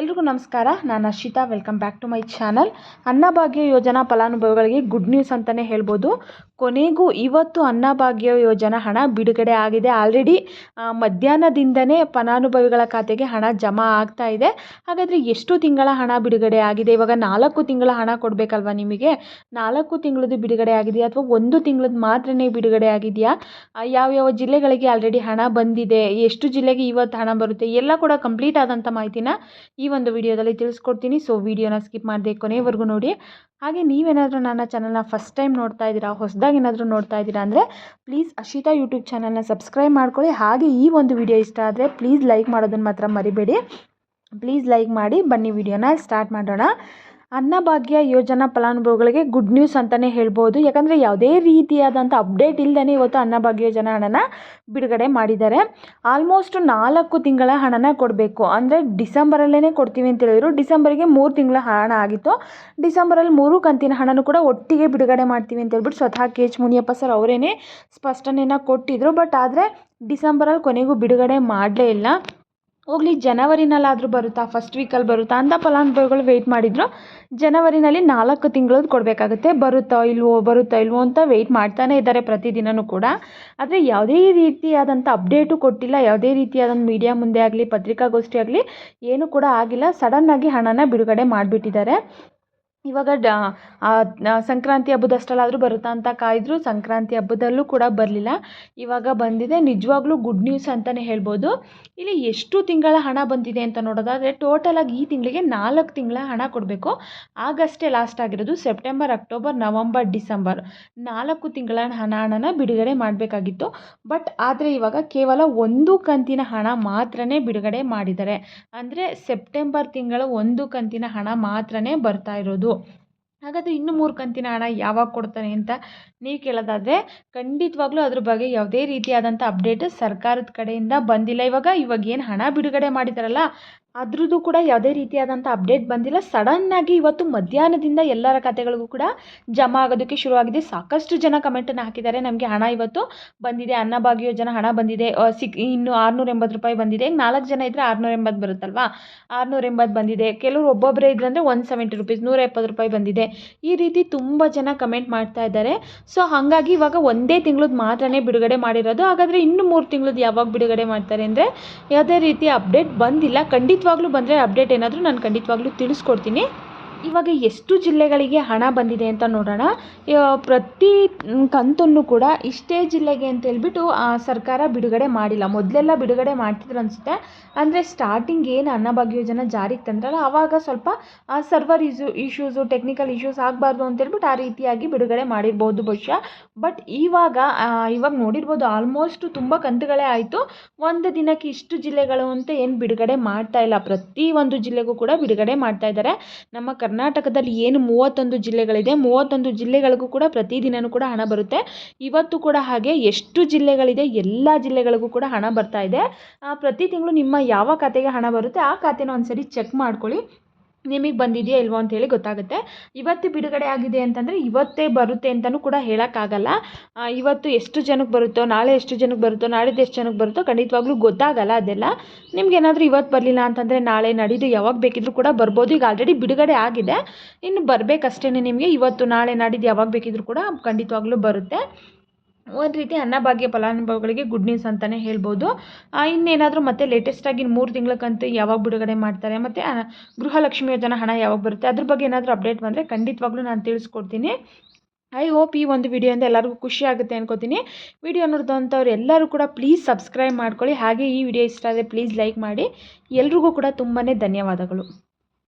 ಎಲ್ರಿಗೂ ನಮಸ್ಕಾರ. ನಾನು Arshita. Welcome back to my channel Annabhagya ಯೋಜನಾ ಫಲಾನುಭವಿಗಳಿಗೆ ಗುಡ್ ನ್ಯೂಸ್ ಅಂತಲೇ ಹೇಳ್ಬೋದು. ಕೊನೆಗೂ ಇವತ್ತು ಅನ್ನಭಾಗ್ಯ ಯೋಜನಾ ಹಣ ಬಿಡುಗಡೆ ಆಗಿದೆ. ಆಲ್ರೆಡಿ ಮಧ್ಯಾಹ್ನದಿಂದನೇ ಫಲಾನುಭವಿಗಳ ಖಾತೆಗೆ ಹಣ ಜಮಾ ಆಗ್ತಾ ಇದೆ. ಹಾಗಾದರೆ ಎಷ್ಟು ತಿಂಗಳ ಹಣ ಬಿಡುಗಡೆ ಆಗಿದೆ? ಇವಾಗ ನಾಲ್ಕು ತಿಂಗಳ ಹಣ ಕೊಡಬೇಕಲ್ವಾ ನಿಮಗೆ? ನಾಲ್ಕು ತಿಂಗಳದ್ದು ಬಿಡುಗಡೆ ಆಗಿದೆಯಾ? ಅಥವಾ ಒಂದು ತಿಂಗಳದ್ದು ಮಾತ್ರನೇ ಬಿಡುಗಡೆ ಆಗಿದೆಯಾ? ಯಾವ್ಯಾವ ಜಿಲ್ಲೆಗಳಿಗೆ ಆಲ್ರೆಡಿ ಹಣ ಬಂದಿದೆ? ಎಷ್ಟು ಜಿಲ್ಲೆಗೆ ಇವತ್ತು ಹಣ ಬರುತ್ತೆ? ಎಲ್ಲ ಕೂಡ ಕಂಪ್ಲೀಟ್ ಆದಂಥ ಮಾಹಿತಿನ ಈ ಒಂದು ವಿಡಿಯೋದಲ್ಲಿ ತಿಳಿಸ್ಕೊಡ್ತೀನಿ. ಸೊ ವಿಡಿಯೋನ ಸ್ಕಿಪ್ ಮಾಡದೆ ಕೊನೆವರೆಗೂ ನೋಡಿ. ಹಾಗೆ ನೀವೇನಾದರೂ ನನ್ನ ಚಾನಲ್ನ ಫಸ್ಟ್ ಟೈಮ್ ನೋಡ್ತಾ ಇದ್ದೀರಾ, ಹೊಸದಾಗಿ ಏನಾದರೂ ನೋಡ್ತಾ ಇದ್ದೀರಾ ಅಂದರೆ ಪ್ಲೀಸ್ ಅಶಿತಾ ಯೂಟ್ಯೂಬ್ ಚಾನಲ್ನ ಸಬ್ಸ್ಕ್ರೈಬ್ ಮಾಡ್ಕೊಳ್ಳಿ. ಹಾಗೆ ಈ ಒಂದು ವಿಡಿಯೋ ಇಷ್ಟ ಆದರೆ ಪ್ಲೀಸ್ ಲೈಕ್ ಮಾಡೋದನ್ನು ಮಾತ್ರ ಮರಿಬೇಡಿ. ಪ್ಲೀಸ್ ಲೈಕ್ ಮಾಡಿ ಬನ್ನಿ ವಿಡಿಯೋನ ಸ್ಟಾರ್ಟ್ ಮಾಡೋಣ. ಅನ್ನಭಾಗ್ಯ ಯೋಜನಾ ಫಲಾನುಭವಿಗಳಿಗೆ ಗುಡ್ ನ್ಯೂಸ್ ಅಂತಲೇ ಹೇಳ್ಬೋದು. ಯಾಕಂದರೆ ಯಾವುದೇ ರೀತಿಯಾದಂಥ ಅಪ್ಡೇಟ್ ಇಲ್ಲದೇ ಇವತ್ತು ಅನ್ನಭಾಗ್ಯ ಯೋಜನಾ ಹಣನ ಬಿಡುಗಡೆ ಮಾಡಿದ್ದಾರೆ. ಆಲ್ಮೋಸ್ಟ್ ನಾಲ್ಕು ತಿಂಗಳ ಹಣನ ಕೊಡಬೇಕು. ಅಂದರೆ ಡಿಸೆಂಬರಲ್ಲೇ ಕೊಡ್ತೀವಿ ಅಂತ ಹೇಳಿದ್ರು. ಡಿಸೆಂಬರಿಗೆ ಮೂರು ತಿಂಗಳ ಹಣ ಆಗಿತ್ತು. ಡಿಸೆಂಬರಲ್ಲಿ ಮೂರು ಕಂತಿನ ಹಣನೂ ಕೂಡ ಒಟ್ಟಿಗೆ ಬಿಡುಗಡೆ ಮಾಡ್ತೀವಿ ಅಂತ ಹೇಳ್ಬಿಟ್ಟು ಸ್ವತಃ ಕೆ ಎಚ್ ಮುನಿಯಪ್ಪ ಸರ್ ಅವರೇನೆ ಸ್ಪಷ್ಟನೆಯನ್ನು ಕೊಟ್ಟಿದ್ದರು ಬಟ್ ಆದರೆ ಡಿಸೆಂಬರಲ್ಲಿ ಕೊನೆಗೂ ಬಿಡುಗಡೆ ಮಾಡಲೇ ಇಲ್ಲ. ಹೋಗಲಿ, ಜನವರಿನಲ್ಲಾದರೂ ಬರುತ್ತಾ? ಫಸ್ಟ್ ವೀಕಲ್ಲಿ ಬರುತ್ತಾ? ಅಂತ ಫಲಾನುಭವಿಗಳು ವೆಯ್ಟ್ ಮಾಡಿದರು. ಜನವರಿನಲ್ಲಿ ನಾಲ್ಕು ತಿಂಗಳದ್ದು ಕೊಡಬೇಕಾಗುತ್ತೆ. ಬರುತ್ತೋ ಇಲ್ವೋ ಬರುತ್ತೋ ಇಲ್ವೋ ಅಂತ ವೆಯ್ಟ್ ಮಾಡ್ತಾನೇ ಇದ್ದಾರೆ ಪ್ರತಿದಿನವೂ ಕೂಡ. ಆದರೆ ಯಾವುದೇ ರೀತಿಯಾದಂಥ ಅಪ್ಡೇಟು ಕೊಟ್ಟಿಲ್ಲ. ಯಾವುದೇ ರೀತಿಯಾದಂಥ ಮೀಡಿಯಾ ಮುಂದೆ ಆಗಲಿ, ಪತ್ರಿಕಾಗೋಷ್ಠಿ ಆಗಲಿ, ಏನೂ ಕೂಡ ಆಗಿಲ್ಲ. ಸಡನ್ನಾಗಿ ಹಣನ ಬಿಡುಗಡೆ ಮಾಡಿಬಿಟ್ಟಿದ್ದಾರೆ. ಇವಾಗ ಡ ಸಂಕ್ರಾಂತಿ ಹಬ್ಬದಷ್ಟಲ್ಲಾದರೂ ಬರುತ್ತಾ ಅಂತ ಕಾಯಿದ್ರು. ಸಂಕ್ರಾಂತಿ ಹಬ್ಬದಲ್ಲೂ ಕೂಡ ಬರಲಿಲ್ಲ. ಇವಾಗ ಬಂದಿದೆ. ನಿಜವಾಗ್ಲೂ ಗುಡ್ ನ್ಯೂಸ್ ಅಂತಲೇ ಹೇಳ್ಬೋದು. ಇಲ್ಲಿ ಎಷ್ಟು ತಿಂಗಳ ಹಣ ಬಂದಿದೆ ಅಂತ ನೋಡೋದಾದರೆ ಟೋಟಲಾಗಿ ಈ ತಿಂಗಳಿಗೆ ನಾಲ್ಕು ತಿಂಗಳ ಹಣ ಕೊಡಬೇಕು. ಆಗಸ್ಟೇ ಲಾಸ್ಟ್ ಆಗಿರೋದು ಸೆಪ್ಟೆಂಬರ್ ಅಕ್ಟೋಬರ್ ನವಂಬರ್ ಡಿಸೆಂಬರ್ ನಾಲ್ಕು ತಿಂಗಳ ಹಣ, ಹಣನ ಬಿಡುಗಡೆ ಮಾಡಬೇಕಾಗಿತ್ತು. ಬಟ್ ಆದರೆ ಇವಾಗ ಕೇವಲ ಒಂದು ಕಂತಿನ ಹಣ ಮಾತ್ರನೇ ಬಿಡುಗಡೆ ಮಾಡಿದ್ದಾರೆ. ಅಂದರೆ ಸೆಪ್ಟೆಂಬರ್ ತಿಂಗಳ ಒಂದು ಕಂತಿನ ಹಣ ಮಾತ್ರನೇ ಬರ್ತಾ ಇರೋದು. So ಹಾಗಾದರೆ ಇನ್ನು ಮೂರು ಕಂತಿನ ಹಣ ಯಾವಾಗ ಕೊಡ್ತಾರೆ ಅಂತ ನೀವು ಕೇಳೋದಾದರೆ ಖಂಡಿತವಾಗ್ಲೂ ಅದ್ರ ಬಗ್ಗೆ ಯಾವುದೇ ರೀತಿಯಾದಂಥ ಅಪ್ಡೇಟ್ ಸರ್ಕಾರದ ಕಡೆಯಿಂದ ಬಂದಿಲ್ಲ. ಇವಾಗ ಇವಾಗ ಏನು ಹಣ ಬಿಡುಗಡೆ ಮಾಡಿದಾರಲ್ಲ, ಅದ್ರದ್ದು ಕೂಡ ಯಾವುದೇ ರೀತಿಯಾದಂಥ ಅಪ್ಡೇಟ್ ಬಂದಿಲ್ಲ. ಸಡನ್ನಾಗಿ ಇವತ್ತು ಮಧ್ಯಾಹ್ನದಿಂದ ಎಲ್ಲರ ಖಾತೆಗಳಿಗೂ ಕೂಡ ಜಮಾ ಆಗೋದಕ್ಕೆ ಶುರುವಾಗಿದೆ. ಸಾಕಷ್ಟು ಜನ ಕಮೆಂಟನ್ನು ಹಾಕಿದ್ದಾರೆ. ನಮಗೆ ಹಣ ಇವತ್ತು ಬಂದಿದೆ. ಅನ್ನಭಾಗ್ಯ ಯೋಜನೆ ಹಣ ಬಂದಿದೆ. ಸಿಕ್, ಇನ್ನು ಆರುನೂರ ಎಂಬತ್ತು ರೂಪಾಯಿ ಬಂದಿದೆ. ನಾಲ್ಕು ಜನ ಇದ್ದರೆ ಆರುನೂರ ಎಂಬತ್ತು ಬರುತ್ತಲ್ವಾ? ಆರುನೂರ ಎಂಬತ್ತು ಬಂದಿದೆ. ಕೆಲವರು ಒಬ್ಬೊಬ್ಬರೇ ಇದ್ದರೆ ಅಂದರೆ ಒನ್ ಸೆವೆಂಟಿ ರುಪೀಸ್ ನೂರ ಎಪ್ಪತ್ತು ರೂಪಾಯಿ ಬಂದಿದೆ. ಈ ರೀತಿ ತುಂಬ ಜನ ಕಮೆಂಟ್ ಮಾಡ್ತಾ ಇದ್ದಾರೆ. ಸೊ ಹಾಗಾಗಿ ಇವಾಗ ಒಂದೇ ತಿಂಗಳದ್ದು ಮಾತ್ರನೇ ಬಿಡುಗಡೆ ಮಾಡಿರೋದು. ಹಾಗಾದರೆ ಇನ್ನು ಮೂರು ತಿಂಗಳದ್ದು ಯಾವಾಗ ಬಿಡುಗಡೆ ಮಾಡ್ತಾರೆ ಅಂದರೆ ಯಾವುದೇ ರೀತಿ ಅಪ್ಡೇಟ್ ಬಂದಿಲ್ಲ. ಖಂಡಿತವಾಗ್ಲೂ ಬಂದರೆ ಅಪ್ಡೇಟ್ ಏನಾದರೂ ನಾನು ಖಂಡಿತವಾಗ್ಲೂ ತಿಳಿಸ್ಕೊಡ್ತೀನಿ. ಇವಾಗ ಎಷ್ಟು ಜಿಲ್ಲೆಗಳಿಗೆ ಹಣ ಬಂದಿದೆ ಅಂತ ನೋಡೋಣ. ಪ್ರತಿ ಕಂತನ್ನು ಕೂಡ ಇಷ್ಟೇ ಜಿಲ್ಲೆಗೆ ಅಂತ ಹೇಳ್ಬಿಟ್ಟು ಸರ್ಕಾರ ಬಿಡುಗಡೆ ಮಾಡಿಲ್ಲ. ಮೊದಲೆಲ್ಲ ಬಿಡುಗಡೆ ಮಾಡ್ತಿದ್ರು ಅನಿಸುತ್ತೆ. ಅಂದರೆ ಸ್ಟಾರ್ಟಿಂಗ್ ಏನು ಅನ್ನಭಾಗ್ಯ ಯೋಜನೆ ಜಾರಿಗೆ ತಂದ್ರಲ್ಲ ಆವಾಗ ಸ್ವಲ್ಪ server issue issues technical issues ಆಗಬಾರ್ದು ಅಂತೇಳ್ಬಿಟ್ಟು ಆ ರೀತಿಯಾಗಿ ಬಿಡುಗಡೆ ಮಾಡಿರ್ಬೋದು ಬಹುಶಃ. ಬಟ್ ಇವಾಗ ಇವಾಗ ನೋಡಿರ್ಬೋದು ಆಲ್ಮೋಸ್ಟ್ ತುಂಬ ಕಂತುಗಳೇ ಆಯಿತು. ಒಂದು ದಿನಕ್ಕೆ ಇಷ್ಟು ಜಿಲ್ಲೆಗಳು ಅಂತ ಏನು ಬಿಡುಗಡೆ ಮಾಡ್ತಾ ಇಲ್ಲ. ಪ್ರತಿ ಒಂದು ಜಿಲ್ಲೆಗೂ ಕೂಡ ಬಿಡುಗಡೆ ಮಾಡ್ತಾ ಇದ್ದಾರೆ. ನಮ್ಮ ಕರ್ನಾಟಕದಲ್ಲಿ ಏನು ಮೂವತ್ತೊಂದು ಜಿಲ್ಲೆಗಳಿದೆ, ಮೂವತ್ತೊಂದು ಜಿಲ್ಲೆಗಳಿಗೂ ಕೂಡ ಪ್ರತಿದಿನವೂ ಕೂಡ ಹಣ ಬರುತ್ತೆ. ಇವತ್ತು ಕೂಡ ಹಾಗೆ ಎಷ್ಟು ಜಿಲ್ಲೆಗಳಿದೆ, ಎಲ್ಲ ಜಿಲ್ಲೆಗಳಿಗೂ ಕೂಡ ಹಣ ಬರ್ತಾ ಇದೆ. ಪ್ರತಿ ತಿಂಗಳು ನಿಮ್ಮ ಯಾವ ಖಾತೆಗೆ ಹಣ ಬರುತ್ತೆ, ಆ ಖಾತೆನ ಒಂದ್ಸರಿ ಚೆಕ್ ಮಾಡ್ಕೊಳ್ಳಿ. ನಿಮಗೆ ಬಂದಿದೆಯಾ ಇಲ್ವೋ ಅಂತೇಳಿ ಗೊತ್ತಾಗುತ್ತೆ. ಇವತ್ತು ಬಿಡುಗಡೆ ಆಗಿದೆ ಅಂತಂದರೆ ಇವತ್ತೇ ಬರುತ್ತೆ ಅಂತಲೂ ಕೂಡ ಹೇಳೋಕ್ಕಾಗಲ್ಲ. ಇವತ್ತು ಎಷ್ಟು ಜನಕ್ಕೆ ಬರುತ್ತೋ, ನಾಳೆ ಎಷ್ಟು ಜನಕ್ಕೆ ಬರುತ್ತೋ ನಾಳಿದ್ದು ಎಷ್ಟು ಜನಕ್ಕೆ ಬರುತ್ತೋ ಖಂಡಿತವಾಗ್ಲೂ ಗೊತ್ತಾಗಲ್ಲ ಅದೆಲ್ಲ. ನಿಮ್ಗೇನಾದರೂ ಇವತ್ತು ಬರಲಿಲ್ಲ ಅಂತಂದರೆ ನಾಳೆ ನಡೀದು, ಯಾವಾಗ ಬೇಕಿದ್ರೂ ಕೂಡ ಬರ್ಬೋದು. ಈಗ ಆಲ್ರೆಡಿ ಬಿಡುಗಡೆ ಆಗಿದೆ. ಇನ್ನು ಬರಬೇಕಷ್ಟೇ ನಿಮಗೆ. ಇವತ್ತು, ನಾಳೆ ನಾಡಿದ್ದು ಯಾವಾಗ ಬೇಕಿದ್ರೂ ಕೂಡ ಖಂಡಿತವಾಗ್ಲೂ ಬರುತ್ತೆ. ಒಂದು ರೀತಿ ಅನ್ನಭಾಗ್ಯ ಫಲಾನುಭವಿಗಳಿಗೆ ಗುಡ್ ನ್ಯೂಸ್ ಅಂತಲೇ ಹೇಳ್ಬೋದು. ಇನ್ನೇನಾದರೂ ಮತ್ತೆ ಲೇಟೆಸ್ಟಾಗಿ ಮೂರು ತಿಂಗಳಕ್ಕಂತೂ ಯಾವಾಗ ಬಿಡುಗಡೆ ಮಾಡ್ತಾರೆ? ಮತ್ತು ಗೃಹಲಕ್ಷ್ಮಿ ಯೋಜನಾ ಹಣ ಯಾವಾಗ ಬರುತ್ತೆ? ಅದ್ರ ಬಗ್ಗೆ ಏನಾದರೂ ಅಪ್ಡೇಟ್ ಬಂದರೆ ಖಂಡಿತವಾಗ್ಲೂ ನಾನು ತಿಳಿಸ್ಕೊಡ್ತೀನಿ. ಐ ಹೋಪ್ ಈ ಒಂದು ವಿಡಿಯೋಯಿಂದ ಎಲ್ಲರಿಗೂ ಖುಷಿ ಆಗುತ್ತೆ ಅನ್ಕೋತೀನಿ. ವಿಡಿಯೋ ನೋಡಿದಂಥವ್ರು ಎಲ್ಲರೂ ಕೂಡ ಪ್ಲೀಸ್ ಸಬ್ಸ್ಕ್ರೈಬ್ ಮಾಡ್ಕೊಳ್ಳಿ. ಹಾಗೆ ಈ ವಿಡಿಯೋ ಇಷ್ಟ ಆದರೆ ಪ್ಲೀಸ್ ಲೈಕ್ ಮಾಡಿ. ಎಲ್ರಿಗೂ ಕೂಡ ತುಂಬಾ ಧನ್ಯವಾದಗಳು.